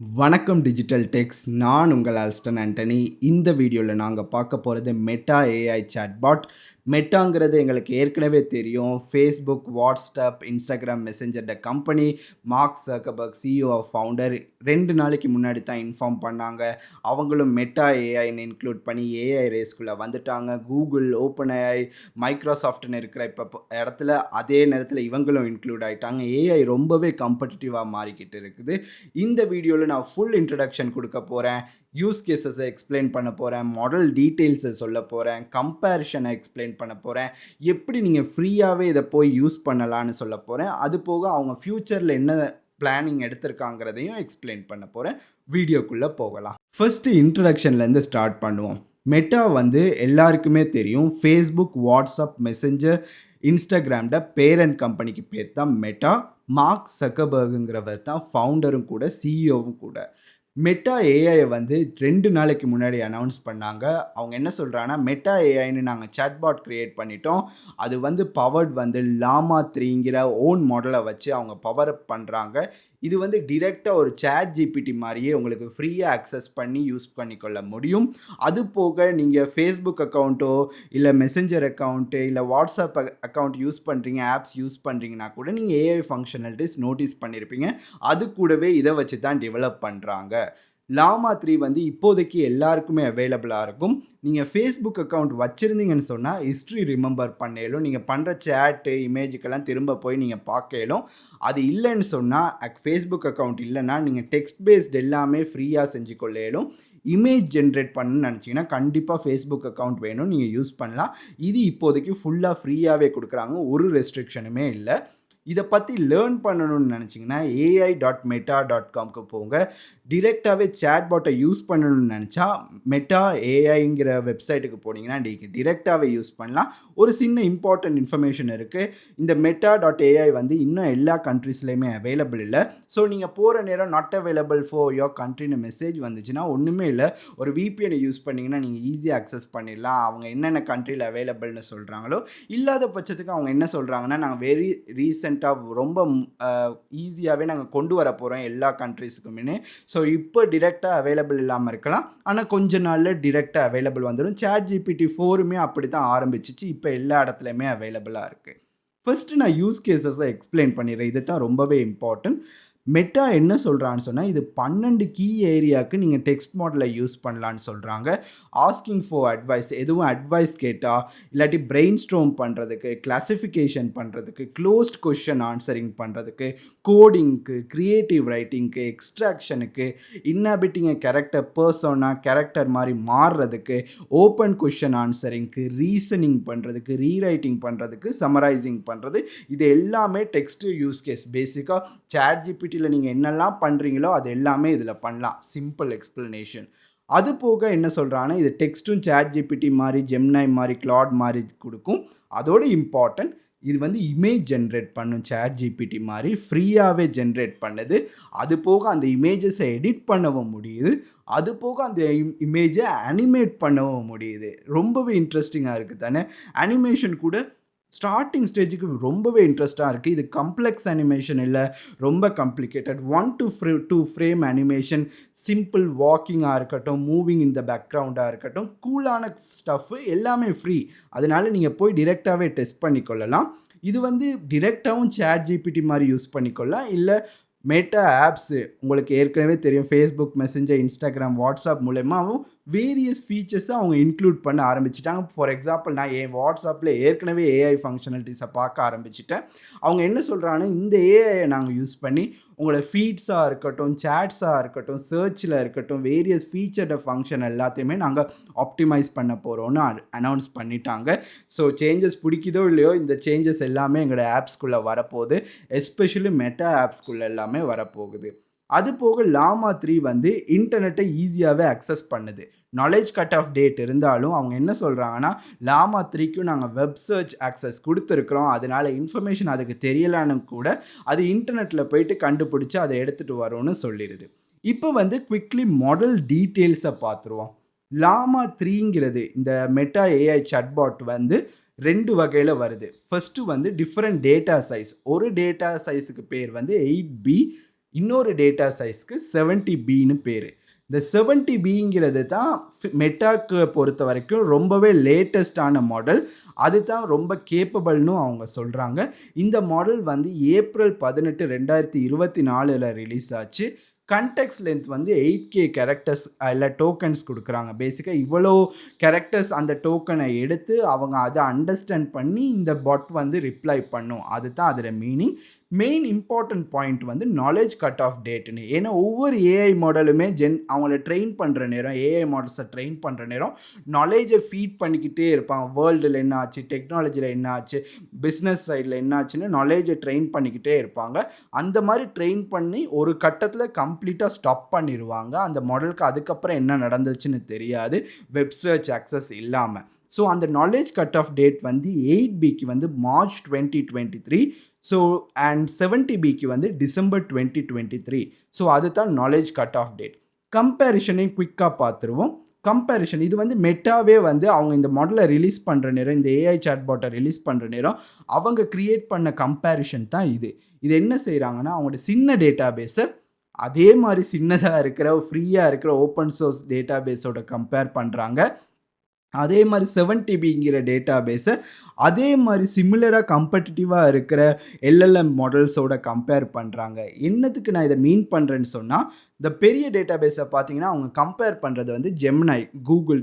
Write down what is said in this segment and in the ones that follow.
வணக்கம் டிஜிட்டல் டெக்ஸ் நான் உங்கள் ஆல்ஸ்டன் ஆண்டனி இந்த வீடியோவில் நாங்கள் பார்க்க போகிறது மெட்டா ஏஐ சாட்பாட் மெட்டாங்கிறது எங்களுக்கு ஏற்கனவே தெரியும். Facebook WhatsApp Instagram Messenger company Mark Zuckerberg CEO founder ரெண்டு நாளைக்கு முன்னாடி தான் இன்ஃபார்ம் பண்ணாங்க. அவங்களும் மெட்டா ஏஐன்னு இன்க்ளூட் பண்ணி ஏஐ ரேஸ்குள்ளே வந்துட்டாங்க. கூகுள் ஓப்பன் ஏஐ மைக்ரோசாஃப்ட்னு இருக்கிற இப்போ இடத்துல அதே நேரத்தில் இவங்களும் இன்க்ளூட் ஆகிட்டாங்க ஏஐ ரொம்பவே கம்படிட்டிவாக மாறிக்கிட்டு இருக்குது. இந்த வீடியோவில் நான் ஃபுல் இன்ட்ரடக்ஷன் கொடுக்க போகிறேன் யூஸ் கேசஸை எக்ஸ்பிளைன் பண்ண போகிறேன் மாடல் டீட்டெயில்ஸை சொல்ல போகிறேன் கம்பேரிஷனை எக்ஸ்பிளைன் பண்ண போகிறேன் எப்படி நீங்கள் ஃப்ரீயாகவே இதை போய் யூஸ் பண்ணலான்னு சொல்ல போகிறேன் அது போக அவங்க ஃப்யூச்சரில் என்ன பிளானிங் எடுத்திருக்காங்கிறதையும் எக்ஸ்பிளைன் பண்ண போகிறேன் வீடியோக்குள்ளே போகலாம். ஃபஸ்ட்டு இன்ட்ரடக்ஷன்லேருந்து ஸ்டார்ட் பண்ணுவோம். மெட்டா வந்து எல்லாருக்குமே தெரியும். ஃபேஸ்புக் வாட்ஸ்அப் மெசஞ்சர் இன்ஸ்டாகிராம்ட பேரண்ட் கம்பெனிக்கு பேர் தான் மெட்டா மார்க் சக்கபர்குங்கிறவர் தான் ஃபவுண்டரும் கூட சிஇஓவும் கூட. மெட்டா ஏஐயை வந்து ரெண்டு நாளைக்கு முன்னாடி அனௌன்ஸ் பண்ணாங்க. அவங்க என்ன சொல்கிறாங்கன்னா மெட்டா ஏஐன்னு நாங்கள் சாட்பாட் க்ரியேட் பண்ணிட்டோம். அது வந்து பவர்ட் வந்து லாமா த்ரீங்கிற ஓன் மாடலை வச்சு அவங்க பவர் பண்ணுறாங்க இது வந்து டிரெக்டாக ஒரு சேட் ஜிபிடி மாதிரியே உங்களுக்கு ஃப்ரீயாக அக்சஸ் பண்ணி யூஸ் பண்ணிக்கொள்ள முடியும். அது போக நீங்கள் ஃபேஸ்புக் அக்கௌண்ட்டோ இல்லை மெசஞ்சர் அக்கௌண்ட்டு இல்லை வாட்ஸ்அப் அக்கௌண்ட் யூஸ் பண்ணுறீங்க ஆப்ஸ் யூஸ் பண்ணுறீங்கன்னா கூட நீங்கள் ஏஐ ஃபங்க்ஷனாலிட்டிஸ் நோட்டீஸ் பண்ணியிருப்பீங்க அது கூடவே இதை வச்சு தான் டெவலப் பண்ணுறாங்க லாமா த்ரீ வந்து இப்போதைக்கு எல்லாருக்குமே அவைலபிளாக இருக்கும். நீங்கள் ஃபேஸ்புக் அக்கௌண்ட் வச்சுருந்தீங்கன்னு சொன்னால் ஹிஸ்ட்ரி ரிமெம்பர் பண்ணலும் நீங்கள் பண்ணுற சேட்டு இமேஜுக்கெல்லாம் திரும்ப போய் நீங்கள் பார்க்கலும். அது இல்லைன்னு சொன்னால் ஃபேஸ்புக் அக்கௌண்ட் இல்லைன்னா நீங்கள் டெக்ஸ்ட் பேஸ்ட் எல்லாமே ஃப்ரீயாக செஞ்சு கொள்ளையிலும் இமேஜ் ஜென்ரேட் பண்ணணும்னு நினச்சிங்கன்னா கண்டிப்பாக ஃபேஸ்புக் அக்கௌண்ட் வேணும். நீங்கள் யூஸ் பண்ணலாம். இது இப்போதைக்கு ஃபுல்லாக ஃப்ரீயாகவே கொடுக்குறாங்க. ஒரு ரெஸ்ட்ரிக்ஷனுமே இல்லை. இதை பற்றி லேர்ன் பண்ணணும்னு நினச்சிங்கன்னா ஏஐ டாட் மெட்டா டாட் காம்க்கு போங்க. டிரெக்டாகவே சேட்பாட்டை யூஸ் பண்ணணும்னு நினச்சா மெட்டா ஏஐங்கிற வெப்சைட்டுக்கு போனீங்கன்னா நீங்கள் டிரெக்டாகவே யூஸ் பண்ணலாம். ஒரு சின்ன இம்பார்ட்டன்ட் இன்ஃபர்மேஷன் இருக்குது இந்த மெட்டா டாட் ஏஐ வந்து இன்னும் எல்லா கண்ட்ரீஸ்லேயுமே அவைலபிள் இல்லை. ஸோ நீங்கள் போகிற நேரம் நாட் அவைலபிள் ஃபார் யோர் கண்ட்ரின்னு மெசேஜ் வந்துச்சுன்னா ஒன்றுமே இல்லை. ஒரு விபிஎனை யூஸ் பண்ணிங்கன்னா நீங்கள் ஈஸியாக அக்சஸ் பண்ணிடலாம். அவங்க என்னென்ன கண்ட்ரியில் அவைலபிள்னு சொல்கிறாங்களோ இல்லாத பட்சத்துக்கு அவங்க என்ன சொல்கிறாங்கன்னா நாங்கள் வெரி ரீசெண்டாக ரொம்ப ஈஸியாகவே நாங்கள் கொண்டு வர போகிறோம் எல்லா கண்ட்ரீஸுக்குமே ஸோ இப்போ டிரெக்டாக அவைலபிள் இல்லாமல் இருக்கலாம். ஆனால் கொஞ்ச நாளில் டிரெக்டாக அவைலபிள் வந்துடும் சேட் ஜிபிடி ஃபோருமே அப்படி தான் ஆரம்பிச்சிச்சு. இப்போ எல்லா இடத்துலையுமே அவைலபிளாக இருக்குது ஃபஸ்ட்டு நான் யூஸ் கேசஸை எக்ஸ்பிளைன் பண்ணிடுறேன். இது தான் ரொம்பவே இம்பார்ட்டன்ட் மெட்டா என்ன சொல்கிறான்னு சொன்னால் இது பன்னெண்டு கீ ஏரியாவுக்கு நீங்கள் டெக்ஸ்ட் மாடலை யூஸ் பண்ணலான்னு சொல்கிறாங்க ஆஸ்கிங் ஃபார் அட்வைஸ் எதுவும் அட்வைஸ் கேட்டால் இல்லாட்டி பிரெயின் ஸ்ட்ரோம் பண்ணுறதுக்கு கிளாசிஃபிகேஷன் பண்ணுறதுக்கு க்ளோஸ்ட் கொஷன் ஆன்சரிங் பண்ணுறதுக்கு கோடிங்க்கு க்ரியேட்டிவ் ரைட்டிங்க்கு எக்ஸ்ட்ராக்ஷனுக்கு இன்னபிட்டிங்க கேரக்டர் பர்சனாக கேரக்டர் மாதிரி மாறுறதுக்கு ஓப்பன் கொஷன் ஆன்சரிங்க்கு ரீசனிங் பண்ணுறதுக்கு ரீரைட்டிங் பண்ணுறதுக்கு சமரைசிங் பண்ணுறது இது எல்லாமே டெக்ஸ்ட் யூஸ் கேஸ் பேசிக்காக சேட் ஜிபிடி ஜிபிடியில் நீங்கள் என்னெல்லாம் பண்ணுறீங்களோ அது எல்லாமே இதில் பண்ணலாம். சிம்பிள் எக்ஸ்ப்ளனேஷன் அது போக என்ன சொல்கிறாங்கன்னா இது டெக்ஸ்ட்டும் சேட் ஜிபிடி மாதிரி ஜெம்னாய் மாதிரி கிளாட் மாதிரி கொடுக்கும். அதோட இம்பார்ட்டன்ட் இது வந்து இமேஜ் ஜென்ரேட் பண்ணும் சேட் ஜிபிடி மாதிரி ஃப்ரீயாகவே ஜென்ரேட் பண்ணுது. அது போக அந்த இமேஜஸை எடிட் பண்ணவும் முடியுது. அது போக அந்த இமேஜை அனிமேட் பண்ணவும் முடியுது. ரொம்பவே இன்ட்ரெஸ்டிங்காக இருக்குது தானே. அனிமேஷன் கூட ஸ்டார்டிங் ஸ்டேஜுக்கு ரொம்பவே இன்ட்ரெஸ்ட்டாக இருக்குது இது கம்ப்ளெக்ஸ் அனிமேஷன் இல்லை ரொம்ப complicated one two frame two frame animation simple வாக்கிங்காக இருக்கட்டும் மூவிங் இந்த பேக்ரவுண்டாக இருக்கட்டும் கூலான ஸ்டஃப்பு எல்லாமே ஃப்ரீ அதனால் நீங்கள் போய் டிரெக்டாகவே டெஸ்ட் பண்ணிக்கொள்ளலாம். இது வந்து டிரெக்டாகவும் சேட் ஜிபிடி மாதிரி யூஸ் பண்ணிக்கொள்ளலாம். இல்லை மெட்டா ஆப்ஸு உங்களுக்கு ஏற்கனவே தெரியும். ஃபேஸ்புக் மெசஞ்சர் இன்ஸ்டாகிராம் வாட்ஸ்அப் மூலயமாவும் வேரியஸ் ஃபீச்சர்ஸை அவங்க இன்க்ளூட் பண்ண ஆரம்பிச்சிட்டாங்க. ஃபார் எக்ஸாம்பிள் நான் என் வாட்ஸ்அப்பில் ஏற்கனவே ஏஐ ஃபங்க்ஷனாலிட்டிஸை பார்க்க ஆரம்பிச்சிட்டேன். அவங்க என்ன சொல்கிறாங்கன்னா இந்த ஏஐயை நாங்கள் யூஸ் பண்ணி உங்களோட ஃபீட்ஸாக இருக்கட்டும் சேட்ஸாக இருக்கட்டும் சர்ச்சில் இருக்கட்டும் வேரியஸ் ஃபீச்சர்ட ஃபங்க்ஷன் எல்லாத்தையுமே நாங்கள் ஆப்டிமைஸ் பண்ண போகிறோன்னு அனௌன்ஸ் பண்ணிட்டாங்க. ஸோ சேஞ்சஸ் பிடிக்குதோ இல்லையோ இந்த சேஞ்சஸ் எல்லாமே எங்களோட ஆப்ஸ்குள்ளே வரப்போகுது. எஸ்பெஷலி மெட்டா ஆப்ஸ்குள்ளே எல்லாமே வரப்போகுது. அது போக லாமா த்ரீ வந்து இன்டர்நெட்டை ஈஸியாகவே அக்சஸ் பண்ணுது. நாலேஜ் கட் ஆஃப் டேட் இருந்தாலும் அவங்க என்ன சொல்கிறாங்கன்னா லாமா த்ரீக்கும் நாங்கள் வெப் சர்ச் ஆக்சஸ் கொடுத்துருக்குறோம். அதனால் இன்ஃபர்மேஷன் அதுக்கு தெரியலான்னு கூட அது இன்டர்நெட்டில் போயிட்டு கண்டுபிடிச்சி அதை எடுத்துகிட்டு வரோன்னு சொல்லிடுது இப்போ வந்து குவிக்லி மாடல் டீட்டெயில்ஸை பார்த்துருவோம் லாமா த்ரீங்கிறது இந்த மெட்டா ஏஐ சட்பாட் வந்து ரெண்டு வகையில் வருது. ஃபஸ்ட்டு வந்து டிஃப்ரெண்ட் டேட்டா சைஸ் ஒரு டேட்டா சைஸுக்கு பேர் வந்து எயிட் பி இன்னொரு டேட்டா சைஸ்க்கு செவன்ட்டி பின்னு பேர். இந்த செவன்ட்டி பிங்கிறது தான் மெட்டாக்கு பொறுத்த வரைக்கும் ரொம்பவே லேட்டஸ்டான மாடல் அது தான் ரொம்ப கேப்பபிள்னு அவங்க சொல்கிறாங்க இந்த மாடல் வந்து ஏப்ரல் பதினெட்டு ரெண்டாயிரத்தி இருபத்தி நாலில் ரிலீஸ் ஆச்சு. கண்டெக்ஸ் லென்த் வந்து எயிட் கே கேரக்டர்ஸ் இல்லை டோக்கன்ஸ் கொடுக்குறாங்க. பேசிக்காக இவ்வளோ கேரக்டர்ஸ் அந்த டோக்கனை எடுத்து அவங்க அதை அண்டர்ஸ்டாண்ட் பண்ணி இந்த பாட் வந்து ரிப்ளை பண்ணும். அதுதான் அதோட மீனிங் மெயின் இம்பார்ட்டன்ட் பாயிண்ட் வந்து நாலேஜ் கட் ஆஃப் டேட்டுன்னு ஏன்னா ஒவ்வொரு ஏஐ மாடலுமே ஜென் அவங்கள ட்ரெயின் பண்ணுற நேரம் ஏஐ மாடல்ஸை ட்ரெயின் பண்ணுற நேரம் நாலேஜை ஃபீட் பண்ணிக்கிட்டே இருப்பாங்க வேர்ல்டில் என்ன ஆச்சு டெக்னாலஜியில் என்ன ஆச்சு பிஸ்னஸ் சைடில் என்ன ஆச்சுன்னு நாலேஜை ட்ரெயின் பண்ணிக்கிட்டே இருப்பாங்க. அந்த மாதிரி ட்ரெயின் பண்ணி ஒரு கட்டத்தில் கம்ப்ளீட்டாக ஸ்டாப் பண்ணிடுவாங்க அந்த மாடலுக்கு அதுக்கப்புறம் என்ன நடந்துச்சுன்னு தெரியாது. வெப் சர்ச் அக்சஸ் இல்லாமல் ஸோ அந்த நாலேஜ் கட் ஆஃப் டேட் வந்து எயிட் பிக்கு வந்து March twenty twenty three so and seventy பிக்கு வந்து December twenty twenty three so அதுதான் நாலேஜ் கட் ஆஃப் டேட் கம்பேரிஷனையும் குயிக்காக பார்த்துருவோம். கம்பேரிஷன் இது வந்து மெட்டாவே வந்து அவங்க இந்த மாடலை ரிலீஸ் பண்ணுற நேரம் இந்த ஏஐ சாட்பாட்டை ரிலீஸ் பண்ணுற நேரம் அவங்க க்ரியேட் பண்ண கம்பேரிஷன் தான் இது. இது என்ன செய்கிறாங்கன்னா அவங்களோட சின்ன டேட்டா பேஸை அதே மாதிரி சின்னதாக இருக்கிற ஃப்ரீயாக இருக்கிற ஓப்பன் சோர்ஸ் டேட்டா பேஸோட கம்பேர் பண்ணுறாங்க அதே மாதிரி செவன் டிபிங்கிற டேட்டா பேஸை அதே மாதிரி சிமிலராக கம்படிட்டிவாக இருக்கிற எல்எல்எம் மாடல்ஸோட கம்பேர் பண்ணுறாங்க என்னத்துக்கு நான் இதை மீன் பண்ணுறேன்னு சொன்னால் இந்த பெரிய டேட்டா பேஸை பார்த்தீங்கன்னா அவங்க கம்பேர் பண்ணுறது வந்து ஜெம்னாய் கூகுள்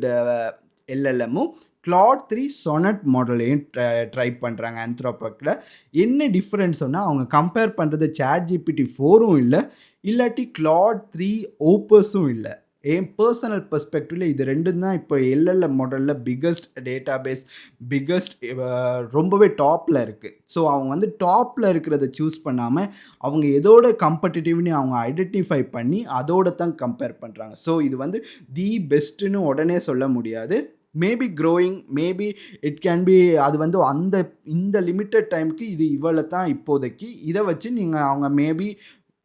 எல்எல்எம்மும் கிளாட் த்ரீ சொனட் மாடலையும் ட்ரை ட்ரை பண்ணுறாங்க ஆந்த்ரோபக்கில் என்ன டிஃப்ரென்ஸ் சொன்னால் அவங்க கம்பேர் பண்ணுறது சேட் ஜிபிடி ஃபோரும் இல்லை இல்லாட்டி கிளாட் த்ரீ ஓப்பர்ஸும் இல்லை. என் பர்சனல் பர்ஸ்பெக்டிவில் இது ரெண்டும் தான் இப்போ எல்எல்எம் மாடலில் பிக்கஸ்ட் டேட்டா பேஸ் பிக்கஸ்ட் ரொம்பவே டாப்பில் இருக்குது ஸோ அவங்க வந்து டாப்பில் இருக்கிறத சூஸ் பண்ணாமல் அவங்க எதோட கம்படிட்டிவ்னு அவங்க ஐடென்டிஃபை பண்ணி அதோட தான் கம்பேர் பண்ணுறாங்க ஸோ இது வந்து தி பெஸ்ட்டுன்னு உடனே சொல்ல முடியாது. Maybe growing maybe it can be அது வந்து அந்த இந்த லிமிட்டட் டைமுக்கு இது இவ்வளோ தான் இப்போதைக்கு. இதை வச்சு நீங்கள் அவங்க மேபி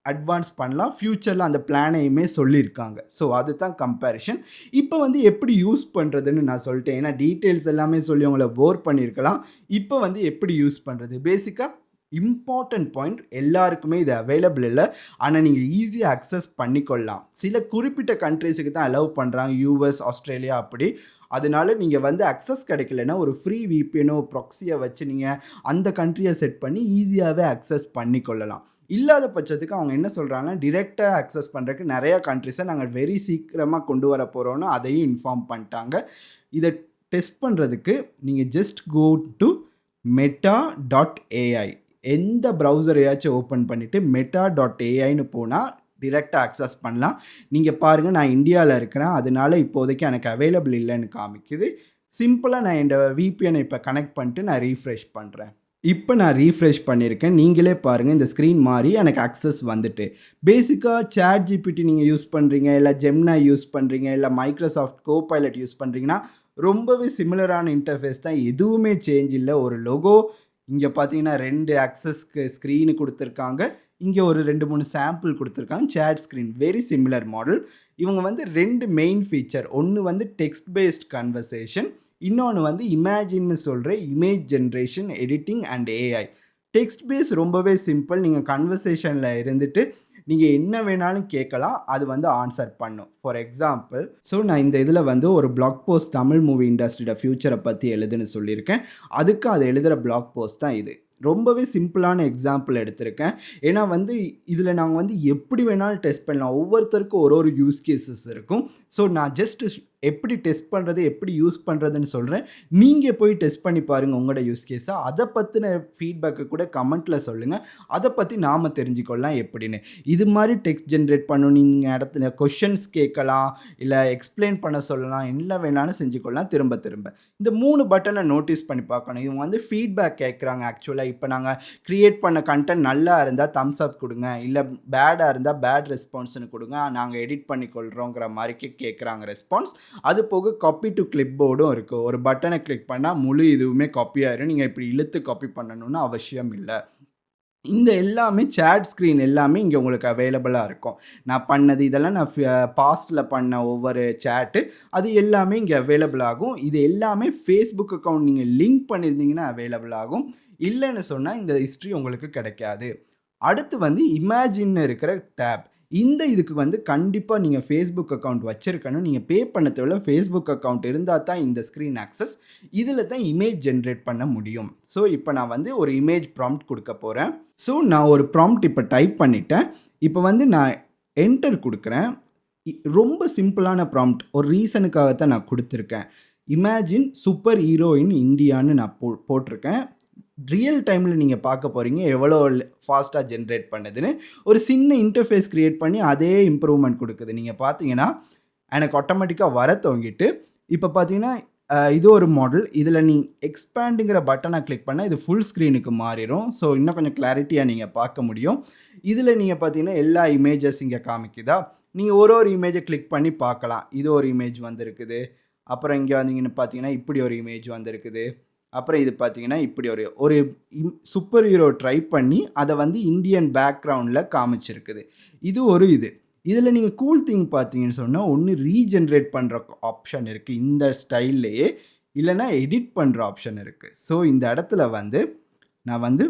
அட்வான்ஸ் பண்ணலாம். ஃப்யூச்சரில் அந்த பிளானையுமே சொல்லியிருக்காங்க. ஸோ அதுதான் கம்பேரிஷன் இப்போ வந்து எப்படி யூஸ் பண்ணுறதுன்னு நான் சொல்லிட்டேன். ஏன்னா டீட்டெயில்ஸ் எல்லாமே சொல்லி உங்களை போர் பண்ணியிருக்கலாம். இப்போ வந்து எப்படி யூஸ் பண்ணுறது பேசிக்காக இம்பார்ட்டண்ட் பாயிண்ட் எல்லாருக்குமே இது அவைலபிள் இல்லை. ஆனால் நீங்கள் ஈஸியாக அக்சஸ் பண்ணிக்கொள்ளலாம். சில குறிப்பிட்ட கண்ட்ரீஸுக்கு தான் அலோவ் பண்ணுறாங்க யூஎஸ் ஆஸ்திரேலியா அப்படி. அதனால நீங்கள் வந்து அக்சஸ் கிடைக்கலன்னா ஒரு ஃப்ரீ விபிஎனோ ப்ராக்ஸியை வச்சு நீங்கள் அந்த கண்ட்ரியை செட் பண்ணி ஈஸியாகவே அக்சஸ் பண்ணிக்கொள்ளலாம். இல்லாத பட்சத்துக்கு அவங்க என்ன சொல்கிறாங்கன்னா டிரெக்டாக அக்சஸ் பண்ணுறதுக்கு நிறையா கண்ட்ரிஸை நாங்கள் வெரி சீக்கிரமாக கொண்டு வர போகிறோன்னு அதையும் இன்ஃபார்ம் பண்ணிட்டாங்க. இதை டெஸ்ட் பண்ணுறதுக்கு நீங்கள் just go to Meta dot AI எந்த ப்ரௌசரையாச்சும் ஓப்பன் பண்ணிவிட்டு மெட்டா டாட் ஏஐன்னு போனால் டிரெக்டாக அக்சஸ் பண்ணலாம். நீங்கள் பாருங்கள் நான் இந்தியாவில் இருக்கிறேன். அதனால இப்போதைக்கு எனக்கு அவைலபிள் இல்லைன்னு காமிக்குது. சிம்பிளாக நான் என்னோட விபிஎனை இப்போ கனெக்ட் பண்ணிட்டு நான் ரீஃப்ரெஷ் பண்ணுறேன் இப்போ நான் ரீஃப்ரெஷ் பண்ணியிருக்கேன் நீங்களே பாருங்கள் இந்த ஸ்க்ரீன் மாதிரி எனக்கு அக்சஸ் வந்துட்டு. பேசிக்காக சேட் ஜிபிடி நீங்கள் யூஸ் பண்ணுறீங்க இல்லை ஜெம்னா யூஸ் பண்ணுறீங்க இல்லை மைக்ரோசாஃப்ட் கோ பைலட் யூஸ் பண்ணுறீங்கன்னா ரொம்பவே சிமிலரான இன்டர்ஃபேஸ் தான். எதுவுமே சேஞ்ச் இல்லை. ஒரு லொகோ இங்கே பார்த்தீங்கன்னா ரெண்டு அக்சஸ்க்கு ஸ்க்ரீனு கொடுத்துருக்காங்க. இங்கே ஒரு ரெண்டு மூணு சாம்பிள் கொடுத்துருக்காங்க. Chat screen very similar model இவங்க வந்து ரெண்டு மெயின் ஃபீச்சர் ஒன்று வந்து டெக்ஸ்ட் பேஸ்ட் கன்வர்சேஷன் இன்னொன்று வந்து இமேஜின்னு சொல்கிற image generation editing and AI text base ரொம்பவே சிம்பிள். நீங்கள் கன்வர்சேஷனில் இருந்துட்டு நீங்கள் என்ன வேணாலும் கேட்கலாம். அது வந்து ஆன்சர் பண்ணும். ஃபார் எக்ஸாம்பிள் ஸோ நான் இந்த இதில் வந்து ஒரு பிளாக் போஸ்ட் தமிழ் மூவி இண்டஸ்ட்ரியோட ஃப்யூச்சரை பற்றி எழுதுன்னு சொல்லியிருக்கேன். அதுக்கு அது எழுதுகிற பிளாக் போஸ்ட் தான் இது. ரொம்பவே சிம்பிளான எக்ஸாம்பிள் எடுத்திருக்கேன். ஏன்னா வந்து இதில் நாங்கள் வந்து எப்படி வேணாலும் டெஸ்ட் பண்ணலாம். ஒவ்வொருத்தருக்கும் ஒரு ஒரு யூஸ் கேசஸ் இருக்கும். ஸோ நான் ஜஸ்ட்டு எப்படி டெஸ்ட் பண்ணுறது எப்படி யூஸ் பண்ணுறதுன்னு சொல்கிறேன் நீங்கள் போய் டெஸ்ட் பண்ணி பாருங்கள் உங்களோட யூஸ் கேஸை அதை பற்றின ஃபீட்பேக்கை கூட கமெண்ட்டில் சொல்லுங்கள் அதை பற்றி நாம் தெரிஞ்சுக்கொள்ளலாம் எப்படின்னு. இது மாதிரி டெக்ஸ்ட் ஜென்ரேட் பண்ணணும். நீங்கள் இடத்துல கொஷின்ஸ் கேட்கலாம் இல்லை எக்ஸ்பிளைன் பண்ண சொல்லலாம் என்ன வேணாலும் செஞ்சுக்கொள்ளலாம் திரும்ப திரும்ப. இந்த மூணு பட்டனை நோட்டீஸ் பண்ணி பார்க்கணும். இவங்க வந்து ஃபீட்பேக் கேட்குறாங்க ஆக்சுவலாக இப்போ நாங்கள் க்ரியேட் பண்ண கண்டென்ட் நல்லா இருந்தால் தம்ஸ் அப் கொடுங்க. இல்லை பேடாக இருந்தால் பேட் ரெஸ்பான்ஸ்னு கொடுங்க. நாங்கள் எடிட் பண்ணிக்கொள்கிறோங்கிற மாதிரிக்கு கேட்குறாங்க ரெஸ்பான்ஸ் அது போக காப்பி டு கிளிப் போர்டும் இருக்குது ஒரு பட்டனை கிளிக் பண்ணால் முழு இதுவுமே காப்பி ஆயிரும். நீங்கள் இப்படி இழுத்து காப்பி பண்ணணும்னு அவசியம் இல்லை. இந்த எல்லாமே சேட் ஸ்க்ரீன் எல்லாமே இங்கே உங்களுக்கு அவைலபிளாக இருக்கும். நான் பண்ணது இதெல்லாம் நான் பாஸ்ட்டில் பண்ண ஒவ்வொரு சேட்டு அது எல்லாமே இங்கே அவைலபிள் ஆகும். இது எல்லாமே ஃபேஸ்புக் அக்கௌண்ட் நீங்கள் லிங்க் பண்ணியிருந்தீங்கன்னா அவைலபிள் ஆகும். இல்லைன்னு சொன்னால் இந்த ஹிஸ்ட்ரி உங்களுக்கு கிடைக்காது. அடுத்து வந்து இமேஜின்னு இருக்கிற டேப் இந்த இதுக்கு வந்து கண்டிப்பாக நீங்கள் ஃபேஸ்புக் அக்கௌண்ட் வச்சுருக்கணும். நீங்கள் பே பண்ண தேவையில்ல ஃபேஸ்புக் அக்கௌண்ட் இருந்தால் தான் இந்த ஸ்க்ரீன் ஆக்சஸ் இதில் தான் இமேஜ் ஜென்ரேட் பண்ண முடியும். ஸோ இப்போ நான் வந்து ஒரு இமேஜ் ப்ராம்ப்ட் கொடுக்க போகிறேன் ஸோ நான் ஒரு ப்ராம்ப்ட் இப்போ டைப் பண்ணிட்டேன். இப்போ வந்து நான் என்டர் கொடுக்குறேன். இ- ரொம்ப சிம்பிளான ப்ராம்ப்ட் ஒரு ரீசனுக்காகத்தான் நான் கொடுத்துருக்கேன். இமேஜின் சூப்பர் ஹீரோயின் இந்தியான்னு நான் போ போட்டிருக்கேன். ரியல் டைமில் நீங்கள் பார்க்க போகிறீங்க எவ்வளோ ஃபாஸ்ட்டாக ஜென்ரேட் பண்ணுதுன்னு. ஒரு சின்ன இன்டர்ஃபேஸ் க்ரியேட் பண்ணி அதே இம்ப்ரூவ்மெண்ட் கொடுக்குது. நீங்கள் பார்த்தீங்கன்னா எனக்கு ஆட்டோமேட்டிக்காக வர தொங்கிட்டு இப்போ பார்த்தீங்கன்னா இது ஒரு மாடல் இதில் நீ எக்ஸ்பேண்டுங்கிற பட்டனை கிளிக் பண்ணால் இது ஃபுல் ஸ்க்ரீனுக்கு மாறிடும் ஸோ இன்னும் கொஞ்சம் கிளாரிட்டியாக நீங்கள் பார்க்க முடியும். இதில் நீங்கள் பார்த்தீங்கன்னா எல்லா இமேஜஸ் இங்கே காமிக்குதா? நீங்கள் ஒரு ஒரு இமேஜை கிளிக் பண்ணி பார்க்கலாம். இது ஒரு இமேஜ் வந்திருக்குது. அப்புறம் இங்கே வந்தீங்கன்னு பார்த்தீங்கன்னா இப்படி ஒரு இமேஜ் வந்திருக்குது. அப்புறம் இது பார்த்தீங்கன்னா இப்படி ஒரு ஒரு சூப்பர் ஹீரோ ட்ரை பண்ணி அதை வந்து இந்தியன் பேக்ரவுண்டில் காமிச்சிருக்குது. இது ஒரு இது. இதில் நீங்கள் கூல் திங் பார்த்தீங்கன்னு சொன்னால் ஒன்று ரீஜென்ரேட் பண்ணுற ஆப்ஷன் இருக்குது இந்த ஸ்டைல்லையே இல்லைன்னா எடிட் பண்ணுற ஆப்ஷன் இருக்குது ஸோ இந்த இடத்துல வந்து நான் வந்து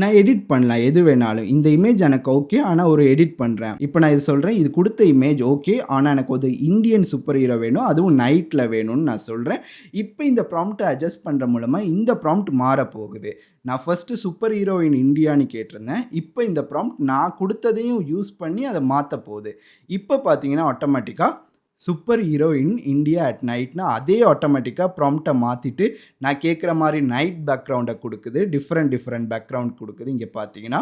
நான் எடிட் பண்ணலாம் எது வேணாலும். இந்த இமேஜ் எனக்கு ஓகே ஆனால் ஒரு எடிட் பண்ணுறேன் இப்போ நான் இது சொல்கிறேன் இது கொடுத்த இமேஜ் ஓகே ஆனால் எனக்கு ஒரு இந்தியன் சூப்பர் ஹீரோ வேணும் அதுவும் நைட்டில் வேணும்னு நான் சொல்கிறேன் இப்போ இந்த ப்ராம்ப்ட்டை அட்ஜஸ்ட் பண்ணுற மூலமாக இந்த ப்ராம்ப்ட் மாற போகுது நான் ஃபஸ்ட்டு சூப்பர் ஹீரோயின் இந்தியான்னு கேட்டிருந்தேன். இப்போ இந்த ப்ராம்ப்ட் நான் கொடுத்ததையும் யூஸ் பண்ணி அதை மாற்ற போகுது. இப்போ பார்த்தீங்கன்னா ஆட்டோமேட்டிக்காக super hero in India at நைட்னா அதே ஆட்டோமேட்டிக்காக ப்ராம்ப்டை மாற்றிட்டு நான் கேட்குற மாதிரி நைட் பேக்ரவுண்டை கொடுக்குது டிஃப்ரெண்ட் டிஃப்ரெண்ட் பேக்ரவுண்ட் கொடுக்குது. இங்கே பார்த்தீங்கன்னா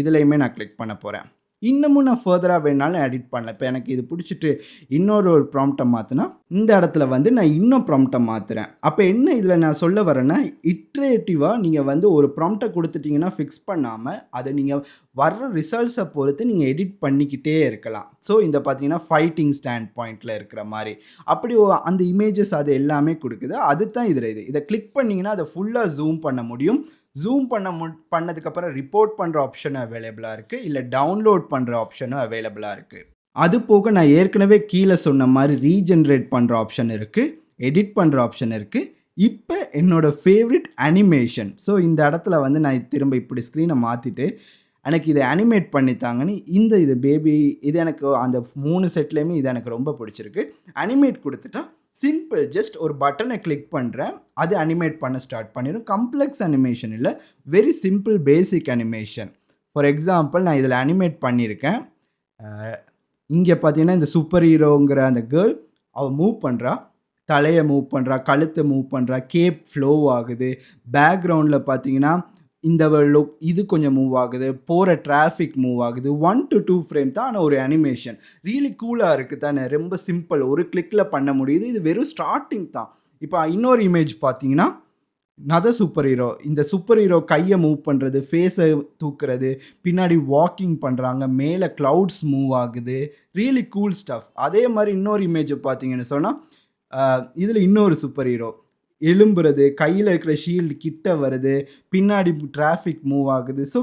இதுலேயுமே நான் கிளிக் பண்ண போகிறேன் இன்னமும் நான் ஃபர்தராக வேணாலும் எடிட் பண்ணல. இப்போ எனக்கு இது பிடிச்சிட்டு இன்னொரு ஒரு ப்ராம்ப்டை மாற்றினா இந்த இடத்துல வந்து நான் இன்னும் ப்ராம்ப்டை மாற்றுறேன் அப்போ என்ன இதில் நான் சொல்ல வரேன்னா இட்ரேட்டிவாக நீங்கள் வந்து ஒரு ப்ராம்ப்டை கொடுத்துட்டிங்கன்னா ஃபிக்ஸ் பண்ணாமல் அதை நீங்கள் வர்ற ரிசல்ட்ஸை பொறுத்து நீங்கள் எடிட் பண்ணிக்கிட்டே இருக்கலாம். ஸோ இந்த பார்த்தீங்கன்னா ஃபைட்டிங் ஸ்டாண்ட் பாயிண்டில் இருக்கிற மாதிரி. அப்படி அந்த இமேஜஸ் அது எல்லாமே கொடுக்குது. அதுதான் இதில் இது. இதை கிளிக் பண்ணிங்கன்னா அதை ஃபுல்லாக ஜூம் பண்ண முடியும். ஜூம் பண்ண மு பண்ணதுக்கப்புறம் ரிப்போர்ட் பண்ணுற ஆப்ஷனும் அவைலபிளாக இருக்குது இல்லை டவுன்லோட் பண்ணுற ஆப்ஷனும் அவைலபிளாக இருக்குது அது போக நான் ஏற்கனவே கீழே சொன்ன மாதிரி ரீஜென்ரேட் பண்ணுற ஆப்ஷன் இருக்குது எடிட் பண்ணுற ஆப்ஷன் இருக்குது இப்போ என்னோடய ஃபேவரட் அனிமேஷன் ஸோ இந்த இடத்துல வந்து நான் திரும்ப இப்படி ஸ்க்ரீனை மாற்றிட்டு எனக்கு இதை அனிமேட் பண்ணித்தாங்கன்னு இந்த இது பேபி இது எனக்கு அந்த மூணு செட்லேயுமே இது எனக்கு ரொம்ப பிடிச்சிருக்கு. அனிமேட் கொடுத்துட்டா சிம்பிள் ஜஸ்ட் ஒரு பட்டனை கிளிக் பண்ணுறேன் அது அனிமேட் பண்ண ஸ்டார்ட் பண்ணிடும் கம்ப்ளெக்ஸ் அனிமேஷன் இல்லை very simple basic animation for example நான் இதில் அனிமேட் பண்ணியிருக்கேன் இங்கே பார்த்தீங்கன்னா இந்த சூப்பர் ஹீரோங்கிற அந்த கேர்ள் அவள் மூவ் பண்ணுறா தலையை மூவ் பண்ணுறா கழுத்தை மூவ் பண்ணுறா கேப் ஃப்ளோ ஆகுது. பேக்ரவுண்டில் பார்த்தீங்கன்னா இந்த லுக் இது கொஞ்சம் மூவ் ஆகுது போகிற டிராஃபிக் மூவ் ஆகுது ஒன் டு டூ ஃப்ரேம் தான் ஆனால் ஒரு அனிமேஷன் ரியலி கூலாக இருக்குது தானே ரொம்ப சிம்பிள் ஒரு கிளிக்கில் பண்ண முடியுது இது வெறும் ஸ்டார்டிங் தான். இப்போ இன்னொரு இமேஜ் பார்த்தீங்கன்னா நத சூப்பர் ஹீரோ இந்த சூப்பர் ஹீரோ கையை மூவ் பண்ணுறது ஃபேஸை தூக்குறது பின்னாடி வாக்கிங் பண்ணுறாங்க மேலே க்ளவுட்ஸ் மூவ் ஆகுது ரியலி கூல் ஸ்டஃப் அதே மாதிரி இன்னொரு இமேஜை பார்த்தீங்கன்னு சொன்னால் இதில் இன்னொரு சூப்பர் ஹீரோ எழும்புறது கையில் இருக்கிற ஷீல்டு கிட்ட வருது பின்னாடி டிராஃபிக் மூவ் ஆகுது. ஸோ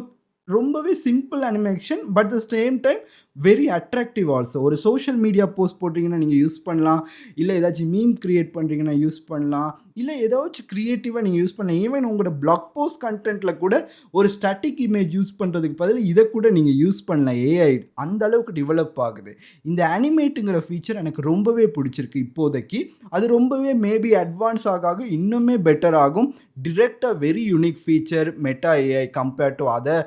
ரொம்பவே simple animation but the same time very attractive also ஒரு சோஷியல் மீடியா போஸ்ட் போட்டிங்கன்னா நீங்கள் யூஸ் பண்ணலாம். இல்லை ஏதாச்சும் மீம் க்ரியேட் பண்ணுறீங்கன்னா யூஸ் பண்ணலாம். இல்லை ஏதாச்சும் க்ரியேட்டிவாக நீங்கள் யூஸ் பண்ணலாம். ஈவன் உங்களோட பிளாக் போஸ்ட் கண்டென்ட்டில் கூட ஒரு ஸ்டாட்டிக் இமேஜ் யூஸ் பண்ணுறதுக்கு பதில் இதை கூட நீங்கள் யூஸ் பண்ணலாம். ஏஐ அந்த அளவுக்கு டெவலப் ஆகுது. இந்த அனிமேட்டுங்கிற ஃபீச்சர் எனக்கு ரொம்பவே பிடிச்சிருக்கு இப்போதைக்கு. அது ரொம்பவே மேபி அட்வான்ஸ் ஆக ஆக இன்னுமே பெட்டர் ஆகும். டிரெக்டாக very unique feature Meta AI compared to அதை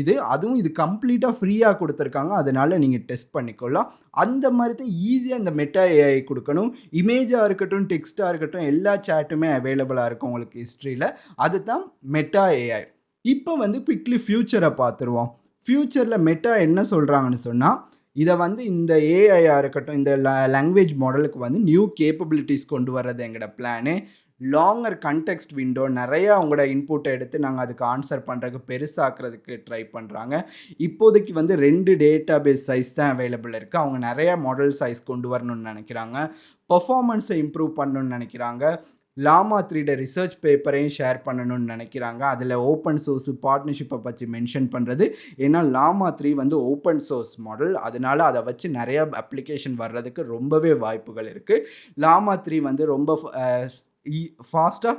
இது அதுவும் இது கம்ப்ளீட்டாக ஃப்ரீயாக கொடுத்துருக்காங்க. அதனால் நீங்கள் டெஸ்ட் பண்ணிக்கொள்ளலாம். அந்த மாதிரி தான் ஈஸியாக இந்த மெட்டா ஏஐ கொடுக்கணும். இமேஜாக இருக்கட்டும் டெக்ஸ்ட்டாக இருக்கட்டும் எல்லா சேட்டுமே அவைலபிளாக இருக்கும் உங்களுக்கு ஹிஸ்ட்ரியில் அதுதான் மெட்டா ஏஐ இப்போ வந்து குவிக்லி ஃப்யூச்சரை பார்த்துருவோம். ஃப்யூச்சரில் மெட்டா என்ன சொல்கிறாங்கன்னு சொன்னால் இதை வந்து இந்த ஏஐயாக இருக்கட்டும் இந்த லாங்குவேஜ் மாடலுக்கு வந்து நியூ கேப்பபிலிட்டிஸ் கொண்டு வர்றது எங்களோட பிளானு லாங்கர் கண்டெக்ஸ்ட் விண்டோ நிறையா அவங்களோட இன்புட்டை எடுத்து நாங்கள் அதுக்கு ஆன்சர் பண்ணுறதுக்கு பெருசாக்குறதுக்கு ட்ரை பண்ணுறாங்க இப்போதைக்கு வந்து ரெண்டு டேட்டா பேஸ் சைஸ் தான் அவைலபிள் இருக்குது அவங்க நிறையா மாடல் சைஸ் கொண்டு வரணும்னு நினைக்கிறாங்க. பர்ஃபார்மன்ஸை இம்ப்ரூவ் பண்ணணும்னு நினைக்கிறாங்க. லாமா த்ரீட ரிசர்ச் பேப்பரையும் ஷேர் பண்ணணும்னு நினைக்கிறாங்க. அதில் ஓப்பன் சோர்ஸ் பார்ட்னர்ஷிப்பை பற்றி மென்ஷன் பண்ணுறது ஏன்னா லாமா த்ரீ வந்து ஓப்பன் சோர்ஸ் மாடல் அதனால் அதை வச்சு நிறையா அப்ளிகேஷன் வர்றதுக்கு ரொம்பவே வாய்ப்புகள் இருக்குது லாமா த்ரீ வந்து ரொம்ப ஃபாஸ்ட்டாக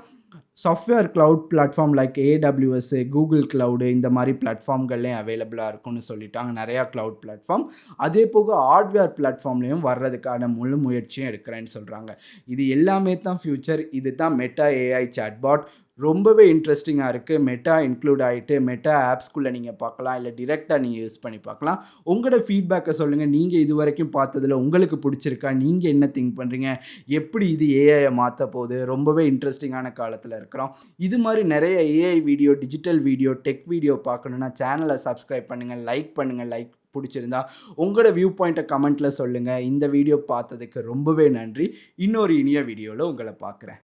software cloud platform like AWS Google cloud இந்த மாதிரி பிளாட்ஃபார்ம்கள்லேயும் அவைலபிளாக இருக்கும்னு சொல்லிட்டாங்க. நிறையா கிளவுட் பிளாட்ஃபார்ம் அதே போக ஹார்ட்வேர் பிளாட்ஃபார்ம்லேயும் வர்றதுக்கான முழு முயற்சியும் எடுக்கிறேன்னு சொல்கிறாங்க இது எல்லாமே தான் ஃப்யூச்சர் இது தான் மெட்டா ஏஐ சாட்பாட் ரொம்பவே இன்ட்ரெஸ்டிங்காக இருக்குது மெட்டா இன்க்ளூட் ஆகிட்டு மெட்டா ஆப்ஸ்குள்ளே நீங்கள் பார்க்கலாம் இல்லை டிரெக்டாக நீங்கள் யூஸ் பண்ணி பார்க்கலாம். உங்களோட ஃபீட்பேக்கை சொல்லுங்கள் நீங்கள் இது வரைக்கும் பார்த்ததில் உங்களுக்கு பிடிச்சிருக்கா? நீங்கள் என்ன திங்க் பண்ணுறீங்க எப்படி இது ஏஐயை மாற்ற போகுது? ரொம்பவே இன்ட்ரெஸ்டிங்கான காலத்தில் இருக்கிறோம். இது மாதிரி நிறைய AI video digital video tech video பார்க்கணுன்னா சேனலை சப்ஸ்கிரைப் பண்ணுங்கள் லைக் பண்ணுங்கள் லைக் பிடிச்சிருந்தா உங்களோட வியூ பாயிண்ட்டை கமெண்ட்டில் சொல்லுங்கள் இந்த வீடியோ பார்த்ததுக்கு ரொம்பவே நன்றி. இன்னொரு இனிய வீடியோவில் உங்களை பார்க்குறேன்.